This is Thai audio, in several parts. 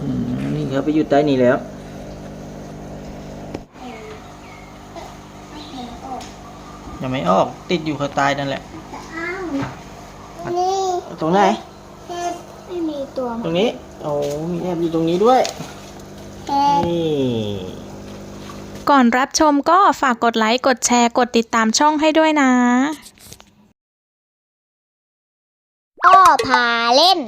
อืมนี่เขาไปอยู่ใต้นี้แล้วยังไม่ออก ติดอยู่ข้างใต้นั่นแหละอ้าวนี่ตรงไหนแค่ไม่มีตัวตรงนี้ โอ้มีแอบอยู่ตรงนี้ด้วยแค่นี่ ก่อนรับชมก็ฝากกดไลค์ กดแชร์ กดติดตามช่องให้ด้วยนะอ้อพาเล่น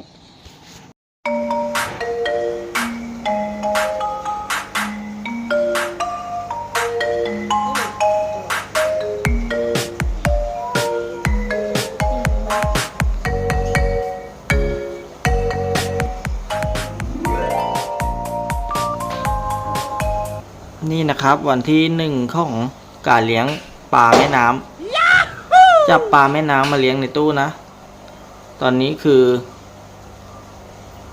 นี่นะครับ วันที่หนึ่งของการเลี้ยงปลาแม่น้ำจับปลาแม่น้ำมาเลี้ยงในตู้นะ ตอนนี้คือ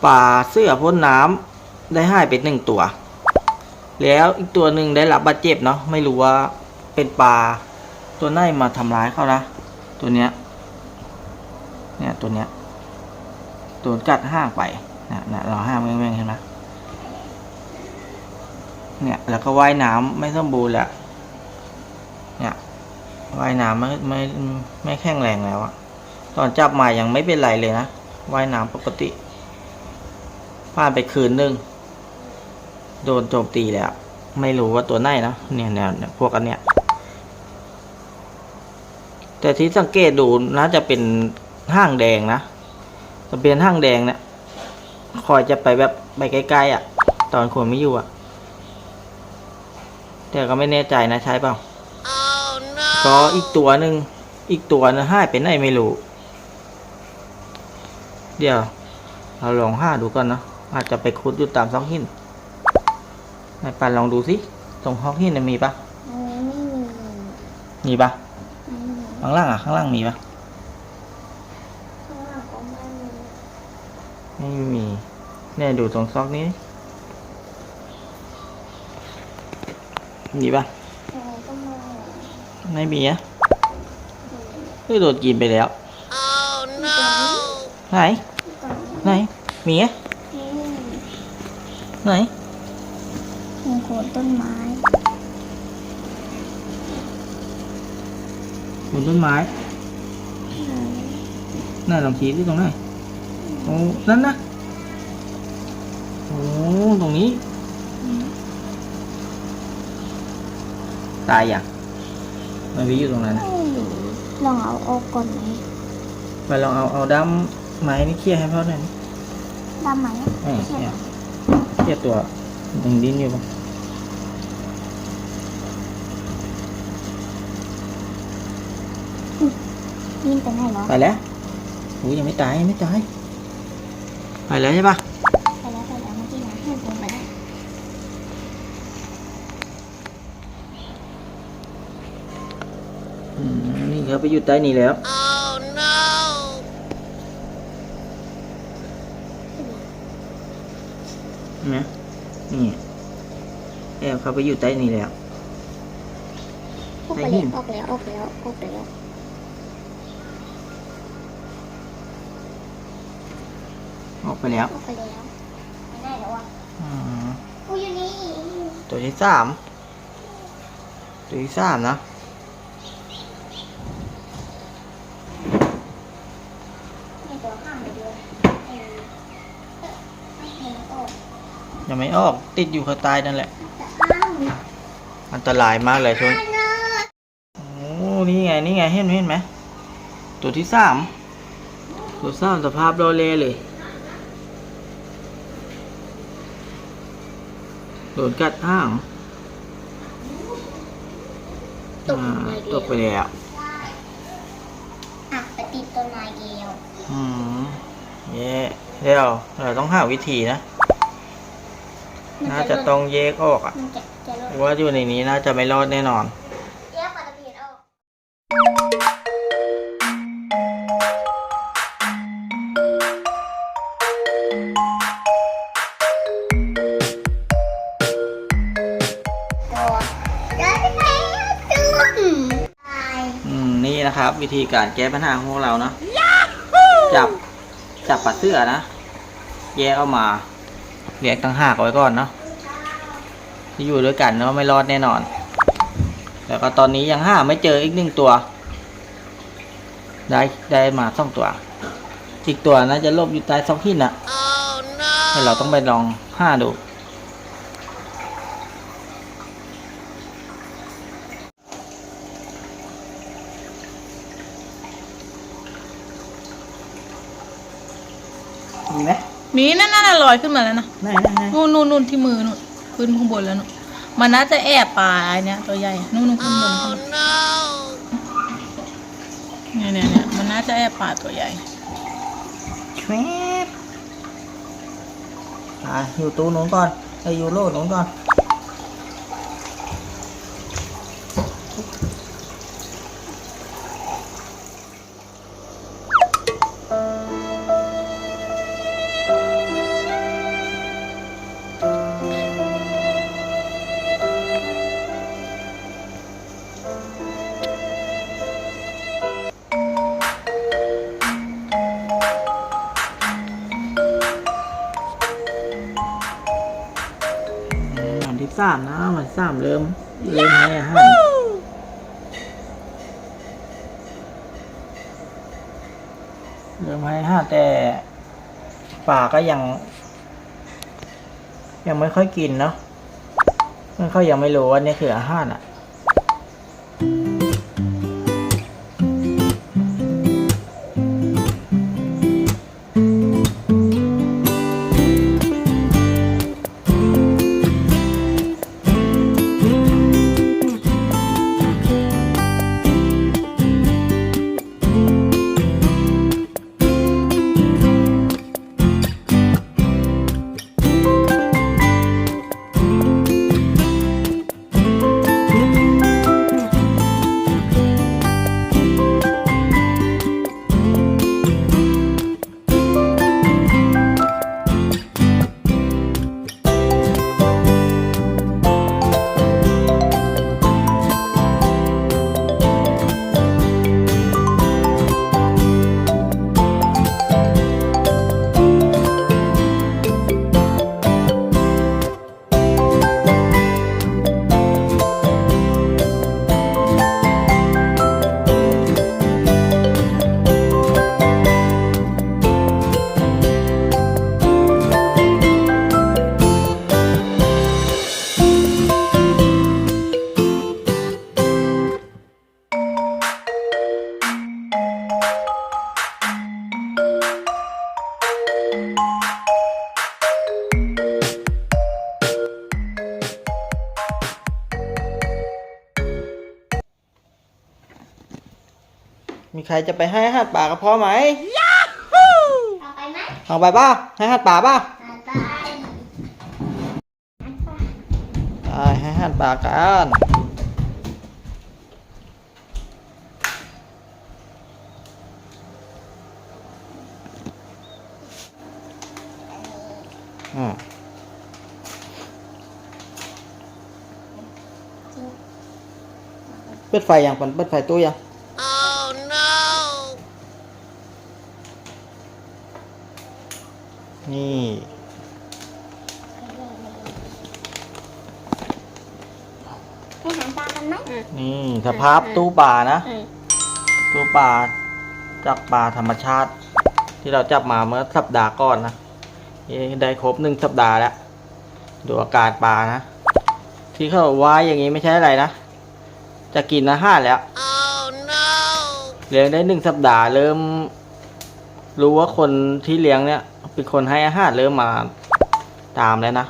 ปลาเสื้อพ่นน้ำได้หายไปหนึ่งตัว แล้วอีกตัวหนึ่งได้รับบาดเจ็บเนาะไม่รู้ว่าเป็นปลาตัวไหนมาทำร้ายเขานะตัวเนี้ยเนี่ยตัวเนี้ยโดนกัดห้างไปนะนะเราห้างแม่งๆเห็นไหม เนี่ยแล้วก็ว่ายน้ำไม่สมบูรณ์แหละเนี่ยว่ายน้ำไม่ไม่ไม่แข็งแรงแล้วอะตอนจับมายังไม่เป็นไรเลยนะว่ายน้ำปกติผ่านไปคืนนึงโดนโจมตีแล้ว ไม่รู้ว่าตัวไหนนะเนี่ยเนี่ยพวกอันเนี้ยแต่ที่สังเกตดูน่าจะเป็นห้างแดงนะจะเป็นห้างแดงเนี่ยคอยจะไปแบบไปใกล้ๆอะ ตอนคนไม่อยู่อะ แต่ก็ไม่แน่ใจนะใช่เปล่าก็อีกตัวหนึ่งอีกตัวนึงหายไปไหนไม่รู้ เดี๋ยวเราลองห้าดูก่อนเนอะอาจจะไปคุดอยู่ตามซอกหินนายปันลองดูสิตรงซอกหินน่ะมีปะไม่มีมีปะไม่มีข้างล่างอะข้างล่างมีปะข้างหลังก็ไม่มีไม่มีเนี่ยดูตรงซอกนี้ มีปะอะไรก็ไม่มีไม่มีอะเฮ้ยโดนกินไปแล้วไหนตรงนี้ไหน มีอะนี่ไหนมีโคนต้นไม้บนต้นไม้น่าลองชี้ที่ตรงไหนโอ้นั่นนะโอ้ตรงนี้ ตายอย่างมันวิอยู่ตรงนั้นนะไม่รู้ลองเอาออกก่อนไหมไปลองเอาเอาด้ามไม้นี่เขี่ยให้พ่อหน่อยนี่ดำไหมเออเขี่ยเขี่ยตัวยังดิ้นอยู่ปะยินไปไหนเหรอไปแล้วโอ้ยยังไม่ตายยังไม่ตายไปแล้วใช่ปะ ไปแล้วไปแล้วเมื่อกี้นะให้ผมไปแล้ว อืม นี่เขาไปอยู่ใต้นี้แล้วนะนี่แอบเขาไปอยู่ใต้นี้แล้วออกไปแล้วออกแล้วออกแล้วออกแล้วออกไปแล้วออกไปแล้วไปไหนแล้วอะอืมกูอยู่นี่ตัวที่สามตัวที่สามนะ มีตัวข้ามไปด้วยเออไม่เห็นออก ยังไม่ออก ติดอยู่ข้างใต้นั่นแหละแต่อ้าวอันตรายมากเลยช่วงอันเนอะโอ้นี่ไง นี่ไง เห็นไหมเห็นไหม ตัวที่สาม ตัวสามสภาพโดเลเลย โดนกัดห้างตกอ่าไปตกไปแล้วอะไปติดต้นไม้เกลียวอืมเย่เดี๋ยวเราต้องหาวิธีนะ น่าจะต้องแยกออกอะมันจะจะลดเพราะว่าอยู่ในนี้น่าจะไม่รอดแน่นอนแยกปลาตะเพียนออกตัวได้ไปแล้วจุ่มตายอืมนี่นะครับ วิธีการแก้ปัญหาของพวกเราเนาะจับจับปลาเสื้อนะ แยกออกมา เลี้ยงตั้งหากเอาไว้ก่อนเนาะที่อยู่ด้วยกันเนาะไม่รอดแน่นอน แล้วก็ตอนนี้ยังห้าไม่เจออีกหนึ่งตัว ได้ได้มาสองตัว อีกตัวน่าจะลบอยู่ใต้ซอกหินอะให้เราต้องไปลองห้าดูมีไหม มีนั่นน่ะลอยขึ้นมาแล้วนะไหนไหนไหนนู่นนู่นนู่นที่มือนู่นขึ้นข้างบนแล้วนู่นมันน่าจะแอบปลาไอ้เนี่ยตัวใหญ่นู่นนู่นข้างบนข้างบนเนี่ยเนี่ยเนี่ยมันน่าจะแอบปลาตัวใหญ่ชวบอะอยู่ตู้นู้นก่อนไออยู่โลดนู้นก่อนวัน สามเริ่มเริ่มให้อาหารเริ่มให้อาหารแต่ป่าก็ยัง ยังไม่ค่อยกินเนาะมันเขายังไม่รู้ว่านี่คืออาหารอะ มีใครจะไปให้อาหารป่ากับพ่อไหมเอาไปไหมเอาไปป่ะให้อาหารป่าป่ะเอาไปได้ให้อาหารป่ากันอืมเปิดไฟยังเปิดเปิดไฟตู้ยัง นี่ให้หางปลากันไหมนี่สภาพตู้ปลานะอืมตู้ปลาจากปลาธรรมชาติ ที่เราจับมาเมื่อสัปดาห์ก่อนนะนี่ได้ครบหนึ่งสัปดาห์แล้ว ดูอาการปลานะ ที่เขาว่ายอย่างนี้ไม่ใช่อะไรนะ จะกินอาหารแล้ว เลี้ยงได้หนึ่งสัปดาห์เริ่ม รู้ว่าคนที่เลี้ยงเนี่ย เป็นคนให้อาหารเริ่มมาตามแล้วนะ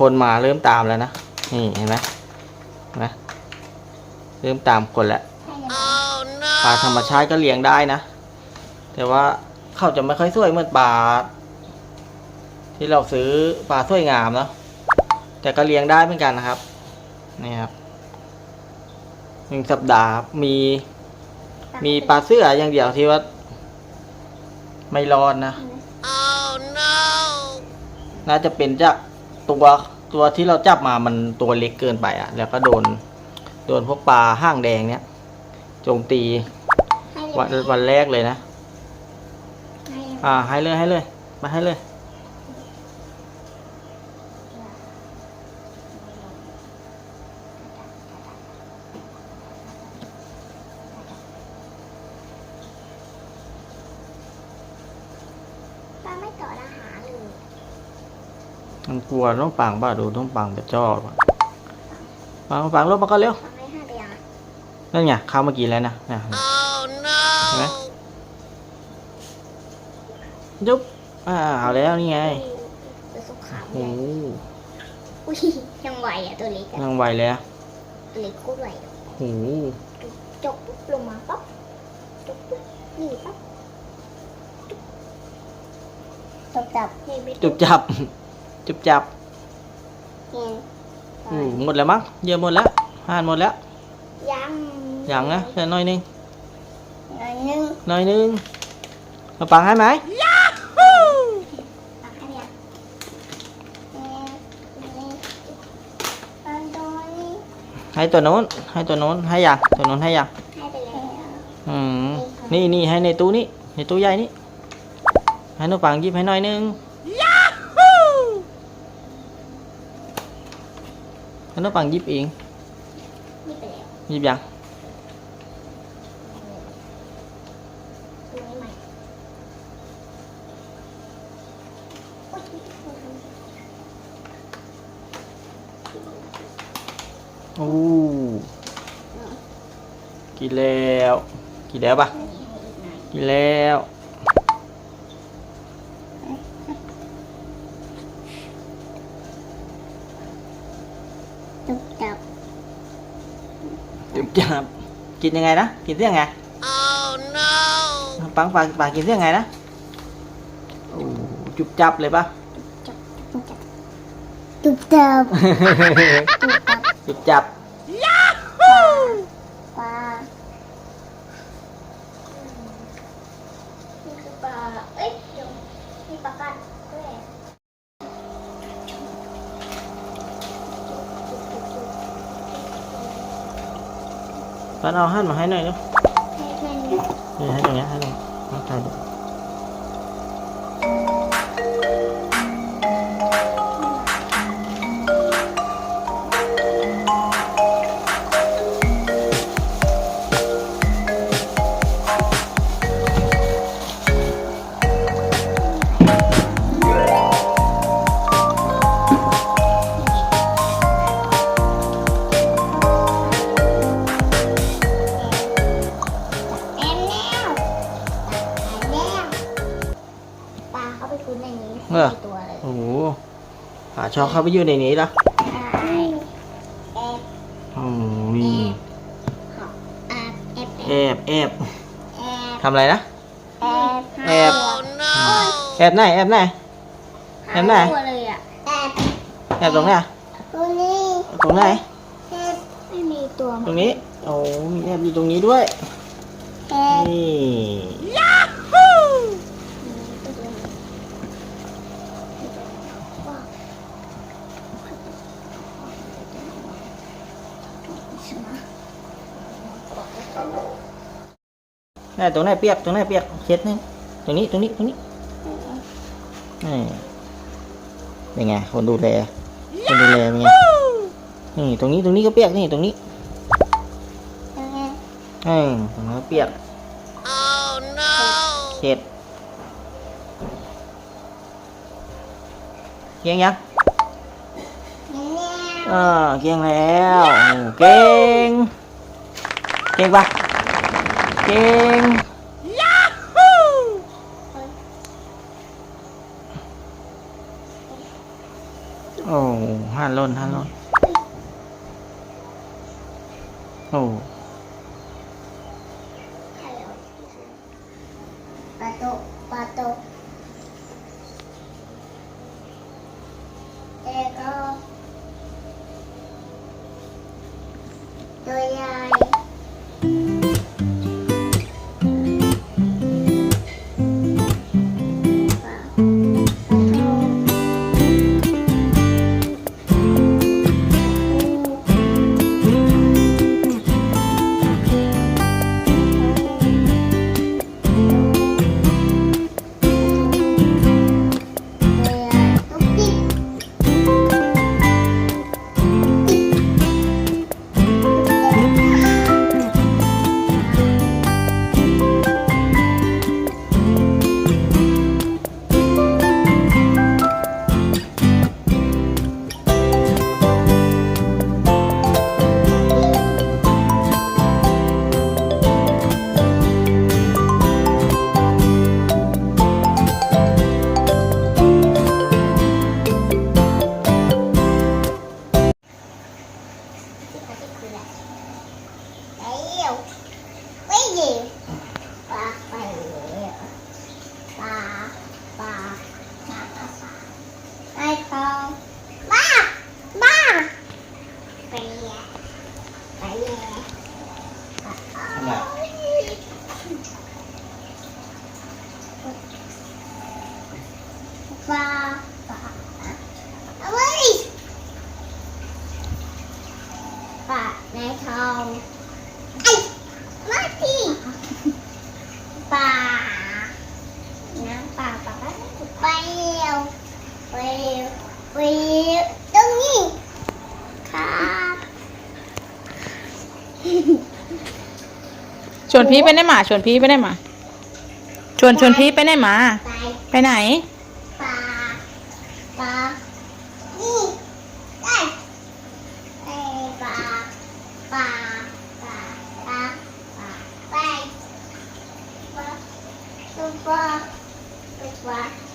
คนมาเริ่มตามแล้วนะนี่เห็นไหมเห็นไหมเริ่มตามคนแล้วปลาธรรมชาติก็เลี้ยงได้นะ แต่ว่าเขาจะไม่ค่อยสวยเหมือนปลาที่เราซื้อปลาสวยงามเนาะแต่ก็เลี้ยงได้เหมือนกันนะครับนี่ครับหนึ่งสัปดาห์มี มีปลาเสื้ออย่างเดียวที่ว่า ไม่รอดนะน่าจะเป็นจากตัวตัวที่เราจับมามันตัวเล็กเกินไปอะแล้วก็โดน โดนพวกปลาห้างแดงเนี้ยโจมตีให้เลยวันวันแรกเลยนะให้เลยอ่าให้เลยให้เลย มาให้เลย มันไม่ต่ออาหารเลยมันกลัวน้องปังป่ะดูน้องปังจะชอบอะปังปังลบมาก็เร็วฟังให้ห้าเดียวนั่นไงเข้าเมื่อกี้แล้วนะนะเห็นไหมยุบอ่าเอาแล้วนี่ไงตัวสุขามโอ้โหอุ้ยยังไหวอะตัวเล็กอะยังไหวเลยอะตัวเล็กก็ไหวอะโอ้โหจกปุ๊บลงมาปั๊บจกปุ๊บนี่ปั๊บ จกจับนี่ไม่จุบจับ จุบจับเนี่ยโอ้โหหมดแล้วมั้งเยอะหมดแล้วห่านหมดแล้ว ยังยังนะแค่น้อยนึงหน่อยนึงน้อยนึงเอาปังให้ไหมตักให้เนี่ยเนี่ยเนี่ยอันโดนี้ให้ตัวโน้น ให้ตัวโน้น ให้ยังตัวโน้นให้ยังให้ไปแล้วอืมนี่นี่ให้ในตู้นี้ในตู้ใหญ่นี่ ให้น้องปังหยิบให้หน่อยนึงให้น้องปังหยิบเองนี่ไปแล้วหยิบยังตัวนี้ใหม่อุ๊ยโอ้กินแล้ว กินแล้วปะกินแล้ว จุกจับจุบจับกินยังไงนะกินเรื่องไงปังปังปังกินเรื่องไงนะโอ้จุบจับเลยปะจับจุกจับจุกจับจุกจับจุบจับ ปลานี่คือปลาเอ้ยเดี๋ยวมีปลากัดด้วย ปันเอาหั่นมาให้หน่อยเร็วให้แค่นี้นี่ให้ตรงเนี้ยให้ตรงนี้ให้ถ่ายดู ในนี้ไม่มีตัวเลยโอ้โหหาช็อกเข้าไปอยู่ในนี้ละใช่แอบโอ้ยแอบแอบแอบแอบแอบแอบทำอะไรนะ แอบแอบแอบไหนแอบไหน แอบไหน ตัวเลยอะแอบแอบตรงไหนตัวนี้ตรงไหน แอบไม่มีตัวตรงนี้ โอ้มีแอบอยู่ตรงนี้ด้วย แอบนี่ ไห นตรงไหนเปียกตรงไหนเปียกเช็ดนี่ตรงนี้ตรงนี้ตรงนี้นี่เป็นไงคนดูแลคนดูแลเป็นไงนี่ตรงนี้ตรงนี้ก็เปียกนี่ตรงนี้ยังไงอืมตรงนี้นเปียกเช็ดเกียงยังแนวอ่าเกียงแล้วเก่งเก่งปะ เก่งยาฮูโอ้ห้าล้นห้าล้นโอ้ ในทองไอ้มาที่ป่าน้ำป่าป่าไปเร็วไปเร็วไปเร็วตรงนี้ครับชวนพี่ไปไหนมาชวนพี่ไปไหนมาชวนชวนพี่ไปไหนมา ไปไหน ป่าป่านี่ได้ไปป่าป่าป่าป่าป่าไปป่า ตัว